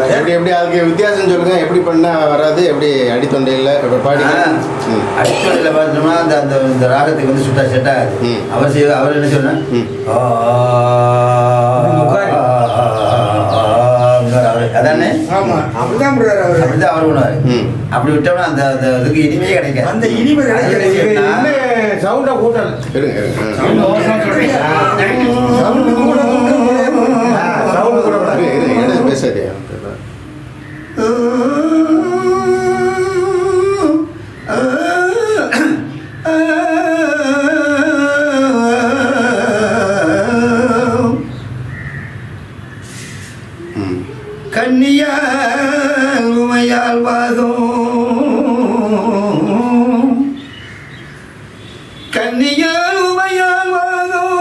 எப்படி அதுக்கு வித்தியாசம் சொல்லுங்க. எப்படி பண்ணா வராது எப்படி அடித்தொண்டையில் இப்போ பாடி ம். அடிப்படையில் பார்த்தோம்னா அந்த அந்த இந்த ராகத்துக்கு வந்து சுட்டா செட் ஆகாது. அவர் செய்ய அவர் என்ன சொன்னா. அதானே? ஆமா அப்படிதான் அப்படிதான் அவர் பண்ணுவார். ம். அப்படி விட்டோம்னா அந்த அந்த இதுக்கு இனிமையே கிடைக்காது. அந்த இனிமை சவுண்டா கூட்டல? கன்னியால் உமையால் வாதம்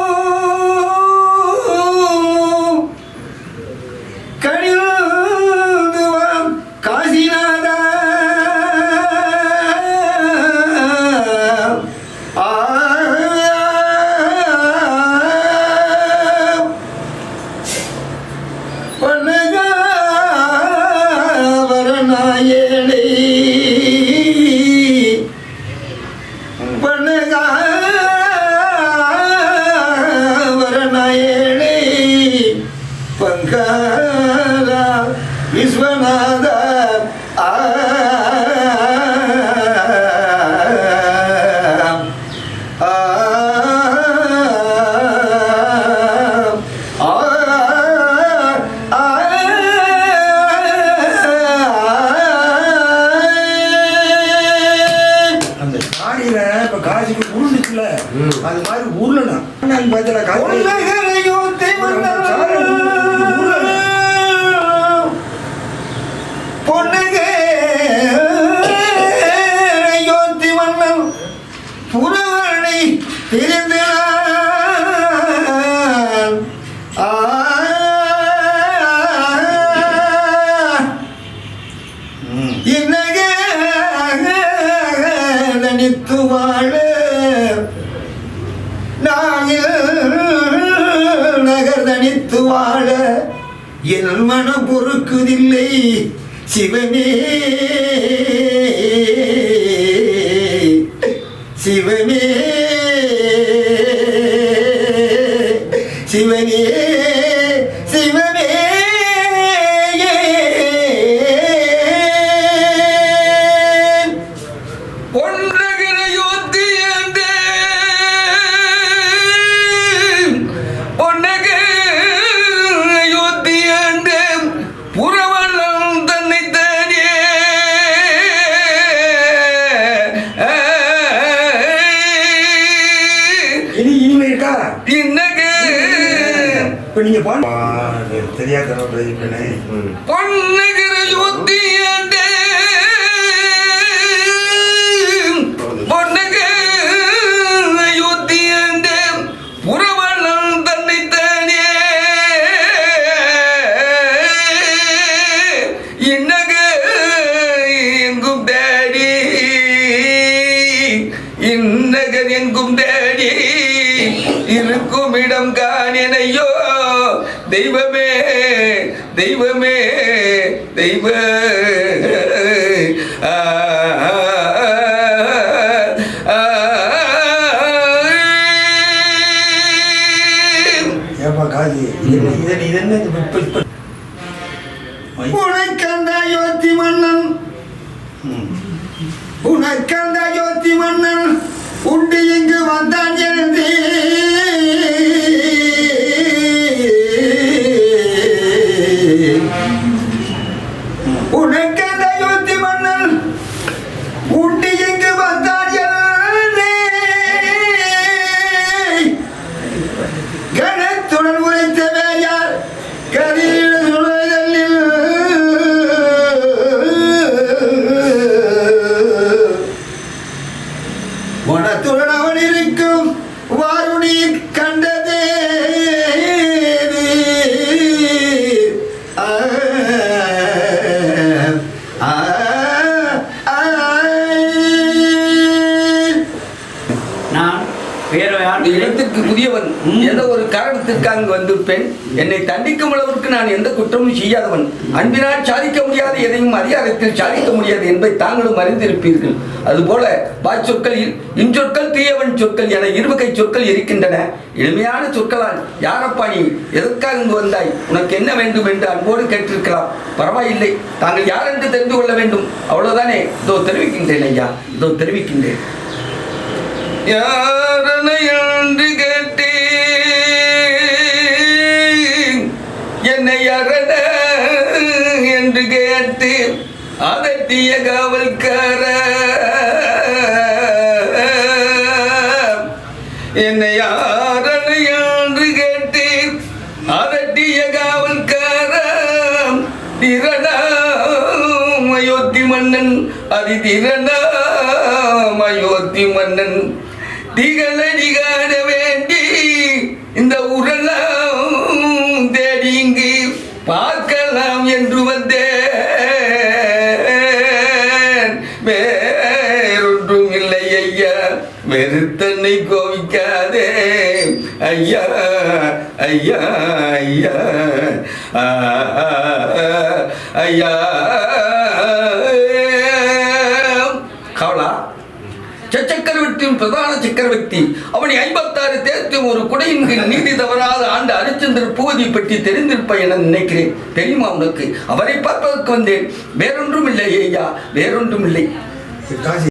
அது மாதிரி உருளணும் நான் பார்த்தல காசி புறவனை பிரிந்தான் ஆ இன்னக தனித்து வாழ. நகர் வாழ என் மனம் பொறுக்குதில்லை சிவனே சிவனே. இப்ப நீங்க தெரியாத பண்ணு. ம். பொன்னகிரையோத்தியந்தே பொன்னகிரையோத்தியந்தே புறவள்ளம் தன்னை தானே. இன்னக எங்கும் தேடி. இன்னகர் எங்கும் தேடி. இருக்கும் இடம் காணினையோ தெய்வமே தெய்வமே தெய்வ ஆ, ஆ, ஆ, உனக்கந்த யோத்தி மன்னன் உனக்கந்த யோத்தி மன்னன் உண்டு இங்கு வந்தான் எழுந்தே இந்த இடத்திற்கு புதியவன் ஏதோ ஒரு காரணத்திற்கு அங்கு வந்திருப்பேன்? என்னை தண்டிக்கும் அளவிற்கு நான் எந்த குற்றமும் செய்யாதவன். அன்பினால் சாதிக்க முடியாத எதையும் அதிகாரத்தில் சாதிக்க முடியாது என்பதை தாங்களும் அறிந்திருப்பீர்கள். அதுபோல வாய்ச்சொற்களில் இன்சொற்கள் தீயவன் சொற்கள் என இருவகை சொற்கள் இருக்கின்றன. எளிமையான சொற்களால் யாரப்பா நீ? எதற்காக இங்கு வந்தாய்? உனக்கு என்ன வேண்டும் என்று அன்போடு கேட்டிருக்கலாம். பரவாயில்லை தாங்கள் யார் என்று தெரிந்து கொள்ள வேண்டும்? அவ்வளவுதானே? இதோ தெரிவிக்கின்றேன் ஐயா இதோ தெரிவிக்கின்றேன். யாரனை என்று கேட்டேன்? என்னை யாரன என்று கேட்டு அதட்டிய காவல்கார என்னை யாரனை என்று கேட்டேன்? அதட்டிய காவல்கார திரணாம் அயோத்தி மன்னன் அதி திரணாம் அயோத்தி மன்னன். திகழடி காண வேண்டி இந்த உரலாம் தேடி இங்கு பார்க்கலாம் என்று வந்தேன். வேறொன்றும் இல்லை ஐயா வெறுத்தன்னை கோவிக்காதே. ஐயா ஐயா ஐயா ஐயா. சக்கரவர்த்தியின் பிரதான சக்கரவர்த்தி. அவனை ஐம்பத்தாறு தேர்த்தும் ஒரு குடையின் கீழ் நீதி தவறாத ஆண்டு அரிச்சந்திர பூவதி பற்றி தெரிந்திருப்ப என நினைக்கிறேன். தெரியுமா உனக்கு? அவரை பார்ப்பதற்கு வந்தேன். வேறொன்றும் இல்லை ஐயா. வேறொன்றும் இல்லை.